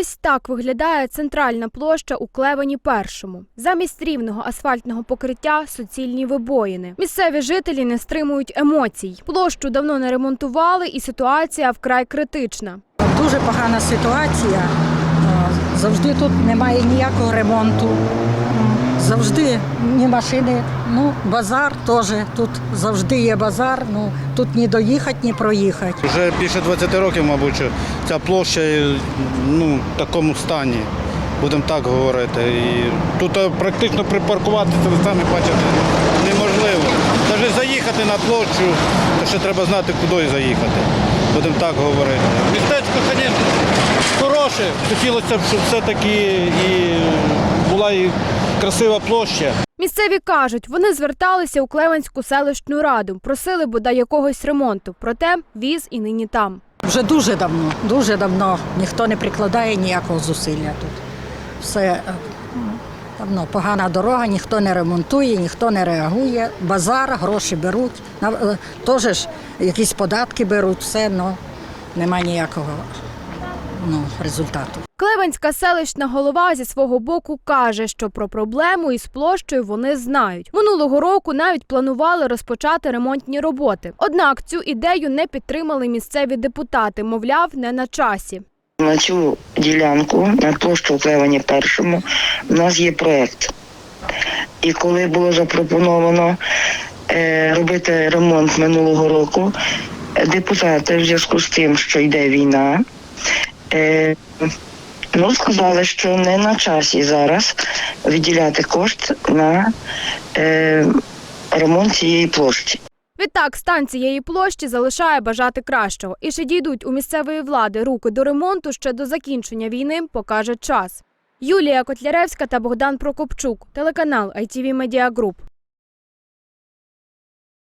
Ось так виглядає центральна площа у Клевені першому. Замість рівного асфальтного покриття суцільні вибоїни. Місцеві жителі не стримують емоцій. Площу давно не ремонтували, і ситуація вкрай критична. Дуже погана ситуація. Е, Завжди тут немає ніякого ремонту. Завжди ні машини. Ну, базар теж. Тут завжди є базар. Ну тут ні доїхати, ні проїхати. Вже більше 20 років, мабуть, що ця площа ну, в такому стані, будемо так говорити. І тут е, практично припаркуватися, ви самі бачите, неможливо. Навіть заїхати на площу, то ще треба знати, куди заїхати. Будемо так говорити. Містечко, звісно, хороше. Хотілося б, щоб все-таки і красива площа. Місцеві кажуть, вони зверталися у Клевенську селищну раду, просили бодай якогось ремонту. Проте віз і нині там. Вже дуже давно, дуже давно ніхто не прикладає ніякого зусилля тут. Все е, давно погана дорога, ніхто не ремонтує, ніхто не реагує. Базар, гроші беруть. На- е, Теж ж якісь податки беруть, все, але немає ніякого ну, результату. Клевенська селищна голова зі свого боку каже, що про проблему із площею вони знають. Минулого року навіть планували розпочати ремонтні роботи. Однак цю ідею не підтримали місцеві депутати, мовляв, не на часі. На цю ділянку, на площу Клевані першому, в нас є проєкт. І коли було запропоновано е, робити ремонт минулого року, депутати в зв'язку з тим, що йде війна, е, ну, сказали, що не на часі зараз виділяти кошт на е, ремонт цієї площі. Відтак, стан цієї площі залишає бажати кращого. І чи дійдуть у місцевої влади руки до ремонту ще до закінчення війни, покаже час. Юлія Котляревська та Богдан Прокопчук, телеканал ITV Media Group.